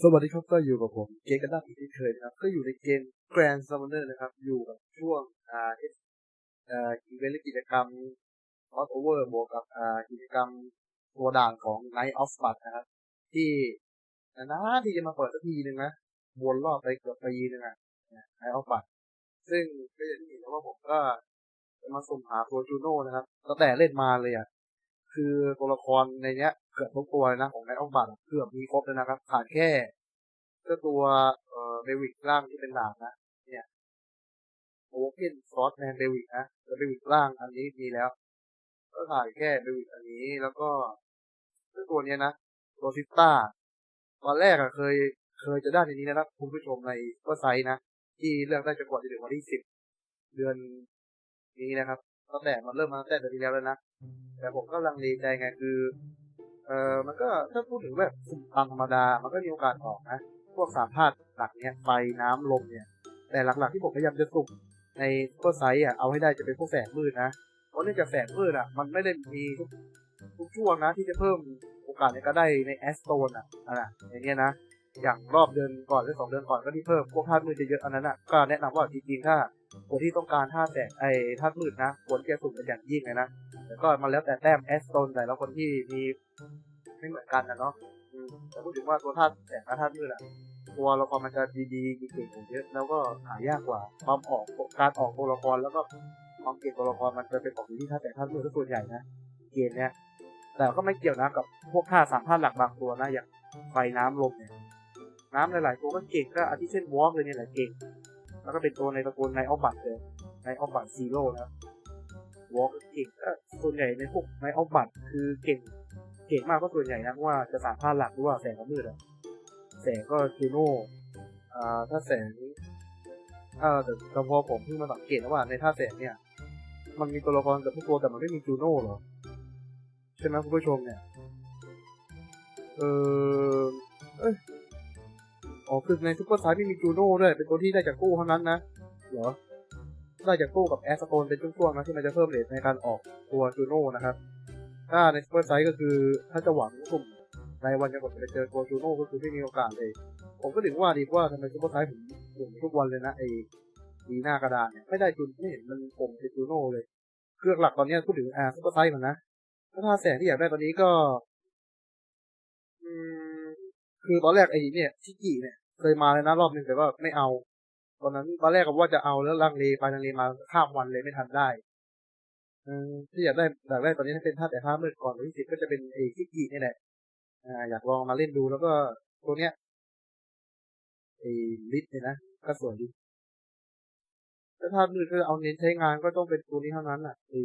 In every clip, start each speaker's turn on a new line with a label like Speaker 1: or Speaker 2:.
Speaker 1: สวัสดีครับก็อยู่กับผมเกมกันดาอีกที่เคยนะครับ ก็อยู่ในเกม Grand Summoner นะครับ อยู่กับช่วงอ่าเอสอ่าอีเวนต์กิจกรรม Cross Over บวกกับอ่ากิจกรรมตัวด่านของ Night of Blood นะครับ ที่นานที่จะมาเปิดสักทีหนึ่งนะวนรอบไปเกือบปีหนึ่งอะ Night of Blood ซึ่งก็อย่างที่เห็นะว่าผมก็จะมาสุ่มหาตัวจูโน่นะครับตั้งแต่เล่นมาเลยอะคือตัวละครในเนี้ย เกือบทุกตัวเลยนะของ Night of Blood อะเกือบมีครบเลยนะครับ ขาดแค่ก็ตัวเอ่อเดวิดร่างที่เป็นดาบนะ เนี่ยโอเ n นซอสแมนเดวิดนะแล้วเดวิดร่างอันนี้มีแล้ว ก็ถ่ายแค่เดวิดอันนี้แล้วก็ตัวเนี้ยนะตัวซิสต้าตอนแรกอะเคยเคยจะได้ในนี้นะครับคุณผู้ชมในก็ไซต์นะที่เลือกได้จะกดจะถึงวันที่สิบเดือนนี้นะครับตั้งแต่มันเริ่มมาตั้งแต่เดือนที่แล้วแล้วนะแต่ผมก็ลังเลใจไงคือ เออมันก็ถ้าพูดถึงแบบสุ่มตามธรรมดา มันก็มีโอกาสออกนะ พวกสามธาตุหลักเนี้ยไฟน้ำลมเนี่ย แต่หลักๆที่ผมพยายามจะสุ่มในตัวไซส์อะเอาให้ได้จะเป็นพวกแสงมืดนะ เพราะเนื่องจากแสงมืดอะมันไม่ได้มีทุกทุกช่วงนะที่จะเพิ่มโอกาสในการได้ในแอสโตนอะอะอย่างเงี้ยนะอย่างรอบเดือนก่อนหรือสองเดือนก่อนก็ที่เพิ่มพวกธาตุมืดจะเยอะอันนั้นอะก็แนะนำว่าจริงๆถ้าคนที่ต้องการธาตุแสงไอ้ธาตุมืดนะควรจะสุ่มเป็นอย่างยิ่งเลยนะ ก็มันแล้วแต่แต้มแอสโตนแต่ละคนที่มีไม่เหมือนกันนะเนาะอืมแต่พูดถึงว่าตัวธาตุแสงกับธาตุมืดอะตัวละครมันจะดีๆมีเก่งกว่าเยอะแล้วก็หายากกว่าความออกการออกตัวละครแล้วก็ความเก่งตัวละครมันจะเป็นของอยู่ที่ท่าแต่ท่ามือส่วนใหญ่นะเกมเนี้ยแต่ก็ไม่เกี่ยวนะกับพวกท่าสามท่าหลักบางตัวนะอย่างไฟน้ำลมเนี่ยน้ำหลายๆตัวก็เก่งก็อาทิเช่นวอล์กเลยเนี่ยแหละเก่ง แล้วก็เป็นตัวในตระกูลในออฟบัตเลยในออฟบัตซีโร่นะ วอล์กเก่งก็ส่วนใหญ่ในพวกในออฟบัตคือเก่งเก่งมากก็ส่วนใหญ่นะว่าจะสามท่าหลักหรือว่าแสงกับมืดอะแสงก็จูโน่อ่าถ้าแสงอ่าแต่แต่พอผมเพิ่งมาสังเกตนะว่าในท่าแสงเนี่ย มันมีตัวละครกับทุกตัวแต่มันไม่มีจูโน่หรอ ใช่ไหมคุณผู้ชมเนี่ย เออเอยอ๋อคือในซุปเปอร์ไซด์ไม่มีจูโน่ด้วย เป็นตัวที่ได้จากกู้เท่านั้นนะ เหรอ ได้จากกู้กับแอสโตนเป็นช่วงๆนะที่มันจะเพิ่มเรทในการออกตัวจูโน่นะครับ ถ้าในซุปเปอร์ไซด์ก็คือถ้าจะหวังกลุ่มในวันจะกดไปเจอตัวจูโน่ก็คือไม่มีโอกาสเลย ผมก็ถึงว่าดีว่าทำไมซุปเปอร์ไซส์ผมผมทุกวันเลยนะไอ้ดีหน้ากระดานเนี่ยไม่ได้จุนไม่เห็นมันผมเป็นจูโน่เลย เครื่องหลักตอนนี้พูดถึงอ่าซุปเปอร์ไซส์ก่อนนะถ้าท่าแสงที่อยากได้ตอนนี้ก็คือตอนแรกไอ้เนี่ยชิกิเนี่ยเคยมาเลยนะรอบนึงแต่ว่าไม่เอา ตอนนั้นตอนแรกก็ว่าจะเอาแล้วลังเลไปลังเลมาข้ามวันเลยไม่ทันได้ที่อยากได้อยากได้ตอนนี้ถ้าเป็นท่าแต่ท่ามืดก่อนวันที่สิบก็จะเป็นไอ้ชิกินี่แหละอ่าอยากลองมาเล่นดูแล้วก็ตัวเนี้ยไอ้ลิสเนี่ยนะก็สวยดีแต่ถ้ามือคือเอาเน้นใช้งานก็ต้องเป็นตัวนี้เท่านั้นอะไอ้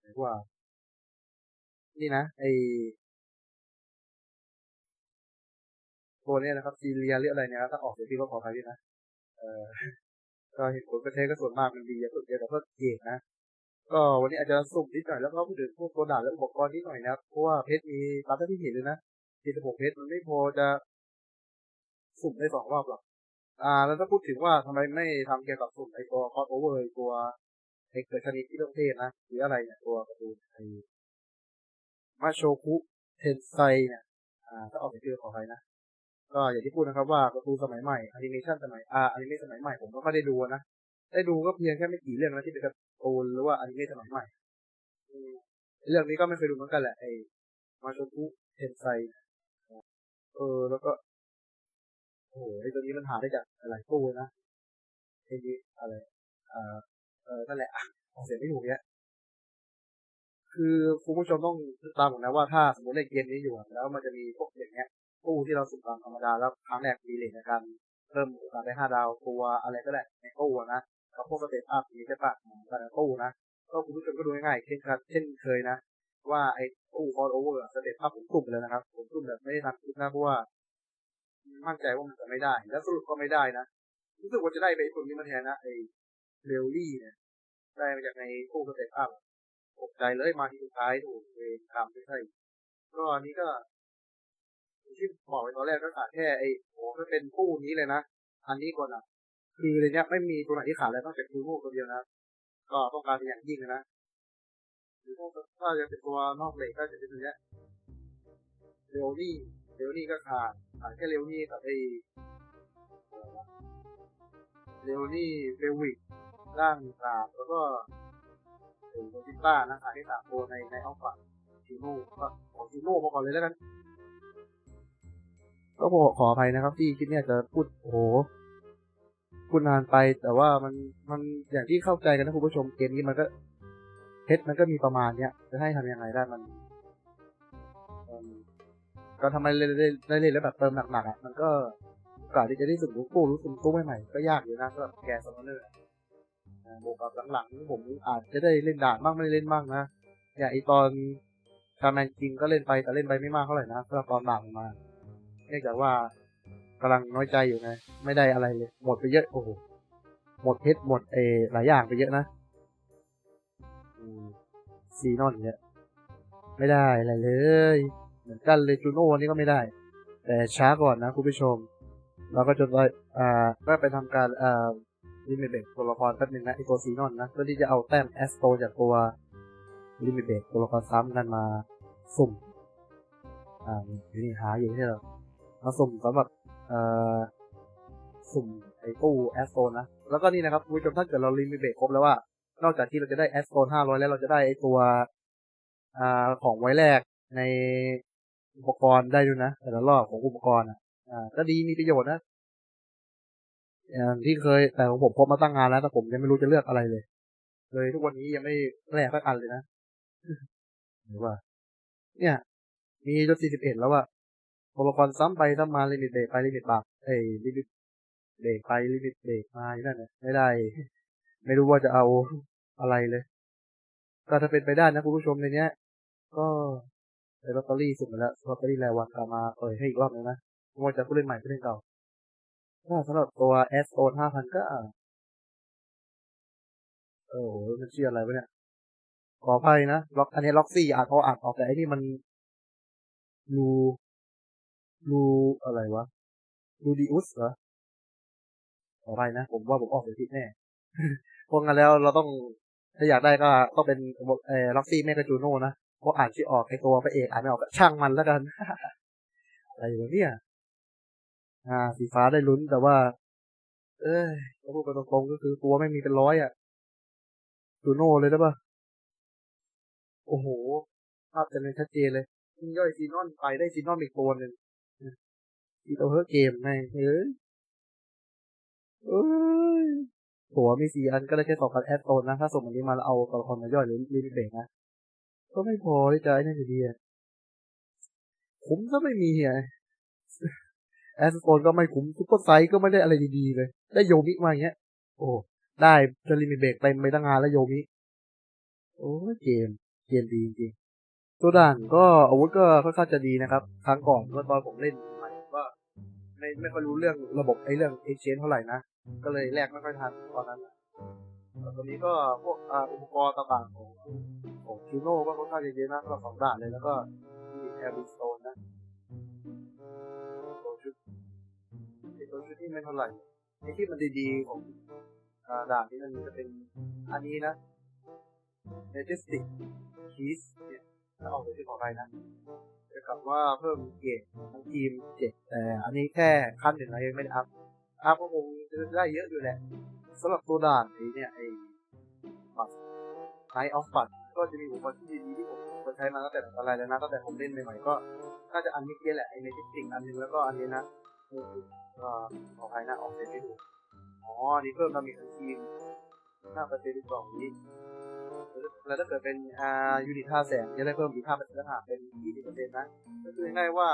Speaker 1: ไหนว่า นี่นะไอ้ตัวเนี้ยนะครับซีเรียหรืออะไรเนี่ยถ้าออกเดี๋ยวพี่ก็ขออภัยด้วยนะ ก็เห็นผลกระเทก็ส่วนมากมันดีอย่างสุดเดียวกับเพื่อเกมนะ ก็วันนี้อาจจะสุ่มนิดหน่อยแล้วก็พูดถึงพวกตัวด่านและอุปกรณ์นิดหน่อยนะเพราะว่าเพชรมีตามที่เห็นเลยนะ46เพชรมันไม่พอจะสุ่มได้สองรอบหรอกอ่า แล้วถ้าพูดถึงว่าทำไมไม่ทำเกี่ยวกับสุ่มไอตัวคอร์โอเวอร์ตัวไอเกิดชนิดที่ต้องเทศนะหรืออะไรเนี่ยตัวการ์ตูนไอมาโชคุเทนไซเนี่ยอ่าถ้าออกเสียงชื่อขออภัยนะ ก็อย่างที่พูดนะครับว่าการ์ตูนสมัยใหม่แอนิเมชันสมัยอ่าแอนิเมชันสมัยใหม่ผมก็ไม่ได้ดูนะได้ดูก็เพียงแค่ไม่กี่เรื่องนะที่เป็นการ์ตูนหรือว่าอนิเมะสมัยใหม่เรื่องนี้ก็ไม่เคยดูเหมือนกันแหละไอมาชคุเทนไซเออแล้วก็โอ้โหไอตัวนี้มันหาได้จากหลายตู้นะไอนี้อะไรเออเออนั่นแหละออกเสียงไม่ถูกเนี้ยคือคุณผู้ชมต้องติดตามผมนะว่าถ้าสมมติเล่นเกมนี้อยู่แล้วมันจะมีพวกอย่างเงี้ย ตู้ที่เราสุ่มตามธรรมดาแล้วครั้งแรกมีเลทในการเพิ่มโอกาสได้ห้าดาวตัวอะไรก็ได้ในตู้นะกับพวกสเตปอัพนี้ใช่ปะแต่ละตู้นะก็คุณผู้ชมก็ดูง่ายๆเช่นเช่นเคยนะ ว่าไอ้ตู้คอร์โอเวอร์สเตปอัพผมสุ่มเลยนะครับ ผมสุ่มแบบไม่ได้นับคิดนะเพราะว่ามั่นใจว่ามันจะไม่ได้ แล้วสรุปก็ไม่ได้นะรู้สึกว่าจะได้ไปตัวนี้มาแทนนะไอ้เรลลี่เนี่ยได้มาจากในตู้สเตปอัพตกใจเลยมาที่สุดท้ายถูกเองตามไม่ใช่ก็อันนี้ก็ ที่บอกไปตอนแรกก็ขาดแค่ไอ้โอ้ก็เป็นคู่นี้เลยนะอันนี้ก่อนอะ คือในเนี้ยไม่มีตัวไหนที่ขาดเลยต้องเป็นคูโม่ตัวเดียวนะก็ต้องการเป็นอย่างยิ่งนะหรือถ้าจะเป็นตัวนอกเหล็กก็จะเป็นตัวเนี้ยเรลลี่เร็วนี่ก็ขาดขาดแค่เร็วนี่กับไอ้เร็วนี่เบลวิกร่างสามแล้วก็ถึงโบติต้านะขาดแค่สามตัวในในอัลฟาชิโน่ก็ของชิโน่มาก่อนเลยแล้วกัน ก็ขอขออภัยนะครับ ที่คลิปเนี้ยจะพูดโอ้โหพูดนานไป แต่ว่ามันมันอย่างที่เข้าใจกันนะคุณผู้ชมเกมนี้มันก็เพชรมันก็มีประมาณเนี้ยจะให้ทำยังไงได้มันมันก็ทำไมเล่นได้ได้เล่นแล้วแบบเติมหนักๆอะมันก็โอกาสที่จะได้สุ่มกู้รือสุ่มตู้ใหม่ๆก็ยากอยู่นะสำหรับแกสมอเนอร์บวกกับหลังๆผมอาจจะได้เล่นด่านบ้างไม่ได้เล่นบ้างนะอย่างไอตอนชาแมนจริงก็เล่นไปแต่เล่นไปไม่มากเท่าไหร่นะสำหรับตอนด่านมา เนื่องจากว่ากำลังน้อยใจอยู่ไงไม่ได้อะไรเลย หมดไปเยอะโอ้โหหมดเพชรหมดเอหลายอย่างไปเยอะนะอืมซีนอนเนี่ยไม่ได้อะไรเลย เหมือนกันเลยจูโน่นี่ก็ไม่ได้ แต่ช้าก่อนนะคุณผู้ชม เราก็จนไปอ่าก็ไปทำการอ่าลิมิเบตตัวละครแป๊บหนึงนะไอตัวซีนอนนะเพื่อที่จะเอาแต้มแอสโตจากตัวลิมิเบตตัวละครซ้ำกันมาสุ่มอ่านี่นี่หาอยู่ที่เรา มาสุ่มสำหรับเอ่อสุ่มไอ้ตู้แอสโซนนะ แล้วก็นี่นะครับคุณผู้ชมถ้าเกิดเราลิมิเบรครบแล้วว่า นอกจากที่เราจะได้แอสโซนห้าร้อยแล้วเราจะได้ไอ้ตัวอ่าของไว้แรกในอุปกรณ์ได้ด้วยนะแต่ละรอบของอุปกรณ์อะก็ดีมีประโยชน์นะอย่างที่เคยแต่ของผมพบมาตั้งงานแล้วแต่ผมยังไม่รู้จะเลือกอะไรเลย เลยทุกวันนี้ยังไม่แลกสักอันเลยนะหรือว่า เนี่ย มีจนสี่สิบเอ็ดแล้วอะ ตัวละครซ้ำไปซ้ำมาลิมิตเบรกไปลิมิตบักเอ้ลิมิตเบรกไปลิมิตเบรกมาอยู่นั่นไม่ได้ ไม่รู้ว่าจะเอาอะไรเลยก็ถ้าเป็นไปได้นะคุณผู้ชมในเนี้ย ก็ไอ้ลอตเตอรี่สุดแล้วลอตเตอรี่รายวันกลับมาเปิดให้อีกรอบหนึงนะไม่ว่าจะผู้เล่นใหม่ผู้เล่นเก่าถ้าสำหรับตัว S O ห้าพันก็เออโหมันชื่ออะไรวะเนี่ย ขออภัยนะล็อกอันนี้ล็อกซี่อ่านพออ่านออกแต่อันนี้มันลู ลูอะไรวะลูดิอุสเหรอขออภัยนะ ผมว่าผมออกเสียงผิดแน่พราะงั้นแล้วเราต้องถ้าอยากได้ก็ต้องเป็นเออล็อกซี่แมกาจูโน่นะเพราะอ่านชื่อออกไอตัวพระเอกอ่านไม่ออกช่างมันแล้วกัน อะไรวะเนี่ย อ่า สีฟ้าได้ลุ้นแต่ว่า เอ้ยก็พูดกันตรงๆก็คือตัวไม่มีเป็นร้อยอะจูโน่เลยได้ปะโอ้โหภาพจะเป็นชัดเจนเลยย่อยซีนอนไปได้ซีนอนอีกตัวหนึ่ง อีตัวเฮอร์เกมไงเฮ้ยเอ้ยตัวมีสี่อันก็ได้แค่สองพันแอดโตนนะ ถ้าส่งอันนี้มาแล้วเอาตัวละครมาย่อยหรือรีมิเบกนะ ก็ไม่พอที่จะไอ้นั่นอยู่ดีอะคุ้มก็ไม่มีอะแอสโตนก็ไม่คุ้มซุปเปอร์ไซส์ก็ไม่ได้อะไรดีๆเลย ได้โยมิมาอย่างเงี้ย โอ้ได้จะลิมิเบกเต็มไปตั้งงานแล้วโยมิ โอ้เกมเกมดีจริงๆตัวด่านก็อาวุธก็ค่อนข้างจะดีนะครับ ครั้งก่อนเมื่อตอนผมเล่น ไม่ไม่ค่อยรู้เรื่องระบบไอ้เรื่อง exchange เท่าไหร่นะ ก็เลยแลกไม่ค่อยทันตอนนั้นตอนนี้ก็พวกอ่าอุปกรณ์ต่างๆของของคิโน่ก็ค่อนข้างเยอะนะสำหรับสองด่านเลยแล้วก็มีแอร์บิสโตนนะตัวชุดไอ้ตัวชุดที่ไม่เท่าไหร่ไอ้ที่มันดีๆของอ่าด่านนี้มันจะเป็นอันนี้นะ Majestic Keys เนี่ย ถ้าออกเป็นชื่อของใครนะจะกลับว่าเพิ่มเกรดทั้งทีมเจ็ดแต่อันนี้แค่ขั้นหนึ่งนะยังไม่ได้อัพอัพก็คงจะได้เยอะอยู่แหละสำหรับตัวด่านไอ้เนี่ยไอ้บัตไนออฟบัตก็จะมีอุปกรณ์ที่ดีที่ผมผมใช้มาตั้งแต่อะไรแล้วนะตั้งแต่ผมเล่นใหม่ๆก็น่าจะอันนี้เกียแหละไอ้เมจิสติกอันนึงแล้วก็อันนี้นะเออก็ขออภัยนะออกเสียงไม่ถูกอ๋อนนี้เพิ่มดาเมจทั้งทีมหน้าเปอร์เซ็นต์กองนี้ แล้วถ้าเกิดเป็นอ่ายูนิตห้าแสนจะได้เพิ่มอีกห้าเปอร์เซ็นต์หเป็นยี่สิบเปอร์เซ็นต์นะ ก็คือง่ายว่า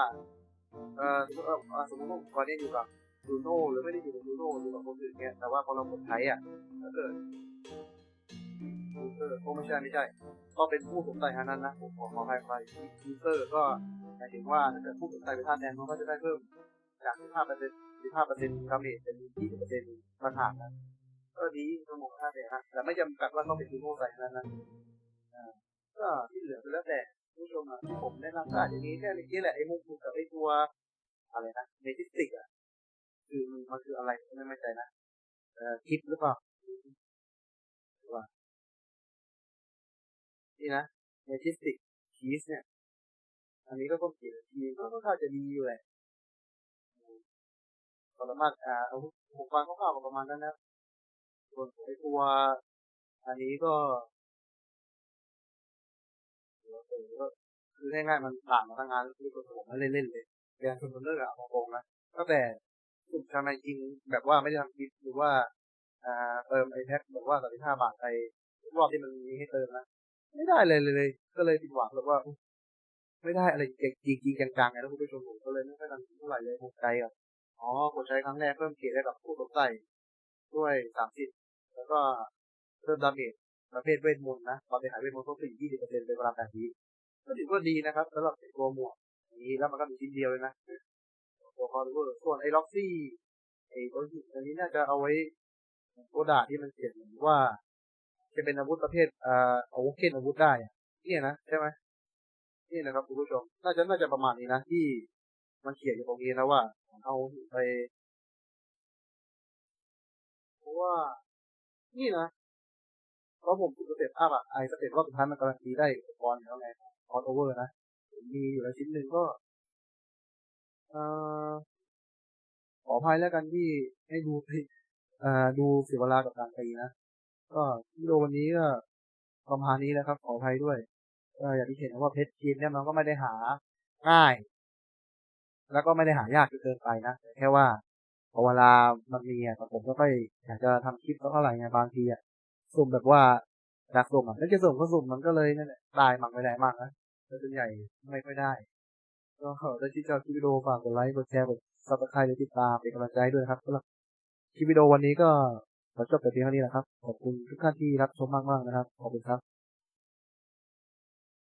Speaker 1: เอ่อสมมติเอ่อสมมติว่ากรณ์เนี้อยู่กับลูโน่หรือไม่ได้อยู่กับลูโน่อยู่กับคนอื่นเนี่ยแต่ว่าพอเรากดใช้อะถ้าเกิดยูเซอร์โอ้ไม่ใช่ไม่ใช่ ก็เป็นผู้สวมใส่ฮานั้นนะผมขอขออภัยไปยูเซอร์ก็หมายถึงว่าถ้าเกิดผู้สวมใส่เป็นท่าแทนมันก็จะได้เพิ่มจากสิบห้าเปอร์เซ็นต์ห้าเปอร์เซ็นต์ดาเมจเป็นยี่สิบเปอร์เซ็นต์ต่างหานะ ก็ดีทั้งหมดห้าแสนนะแต่ไม่จำกัดว่าต้องเป็นลูโน่ใส่นั้นนะก็ที่เหลือก็แล้วแต่ผู้ชมอะที่ผมแนะนำก็อาจจะมีแค่เมื่อกี้แหละไอ้มุกมุกกับไอ้ตัวอะไรนะเมจิสติกอะคือมันมันคืออะไรผมไม่แน่ใจนะเอ่อคิดหรือเปล่าหรือว่านี่นะเมจิสติกคีสเนี่ย อันนี้ก็ต้นเกียรทีก็ค่อนข้างจะดีอยู่แหละก็สามารถอ่าเอาผมฟังคร่าวๆประมาณนั้นนะ ส่วนไอตัว อันนี้ก็คือง่ายๆมันผ่านมาตั้งงานคือตัวผมมาเล่นๆเลยแกนซุนเนอร์อะบอกตรงนะตั้งแต่สุดทางในจริงแบบว่าไม่ได้ทำคลิปหรือว่าอ่าเติมไอแพ็คแบบว่าสามสิบห้าบาทไปรอบที่มันมีให้เติมนะไม่ได้เลยเลย ก็เลยผิดหวังแบบว่า ไม่ได้อะไรจริงจริงจังๆไงแล้วคุณผู้ชมผมก็เลยไม่ค่อยทันเท่าไหร่เลยผมใจอะอ๋อกดใช้ครั้งแรกเพิ่มเกียรติให้กับผู้สวมใส่ ด้วยสามสิบแล้วก็เพิ่มดาเมจประเภทเวทมนต์นะตอนไปหายเวทมนต์เพิ่มขึ้นยี่สิบเปอร์เซ็นต์เป็นเวลาแปดวิก็ถือว่าดีนะครับสำหรับตัวหมวกนี้แล้วมันก็มีชิ้นเดียวเลยนะตัวคอร์เวอร์ส่วนไอ้ล็อกซี่ไอ้ตัวหินอันนี้น่าจะเอาไว้ตัวดาที่มันเขียนว่า จะเป็นอาวุธประเภทอ่าอาวุธเคนอาวุธได้เนี่ยนะใช่ไหมนี่นะครับคุณผู้ชม น่าจะน่าจะประมาณนี้นะที่มันเขียนอยู่ตรงนี้นะว่าเอาไป ว่า นี่นะเพราะผมฝึกสเต็ปอัพอะไอสเต็ปรอบสุดท้ายมันการันตีได้อุปกรณ์อยู่แล้วไงคอนโอเวอร์นะมีอยู่แล้วชิ้นหนึ่งก็เอ่อขออภัยแล้วกันที่ให้ดูอ่าดูเสียเวลากับการตีนะ ก็วิดีโอวันนี้ก็ประมาณนี้แล้วครับ ขออภัยด้วยก็อย่างที่เห็นนะว่าเพชรจีนเนี่ยมันก็ไม่ได้หาง่าย แล้วก็ไม่ได้หายากจนเกินไปนะ แค่ว่า พอเวลามันมีอะแต่ผมก็ค่อยอยากจะทำคลิปแล้วเท่าไหร่ไงบางทีอะสุ่มแบบว่าอยากสุ่มอะแล้วจะสุ่มก็สุ่มมันก็เลยนั่นแหละได้มั่งไม่ได้มั่งนะแต่ส่วนใหญ่ไม่ค่อยได้ ก็ถ้าที่ชอบคลิปวิดีโอฝากกดไลค์กดแชร์กดซับสไครต์หรือติดตามเป็นกำลังใจด้วยครับสำหรับคลิปวิดีโอวันนี้ก็ขอจบแต่เพียงเท่านี้แหละครับ ขอบคุณทุกท่านที่รับชมมากๆนะครับ ขอบคุณครับ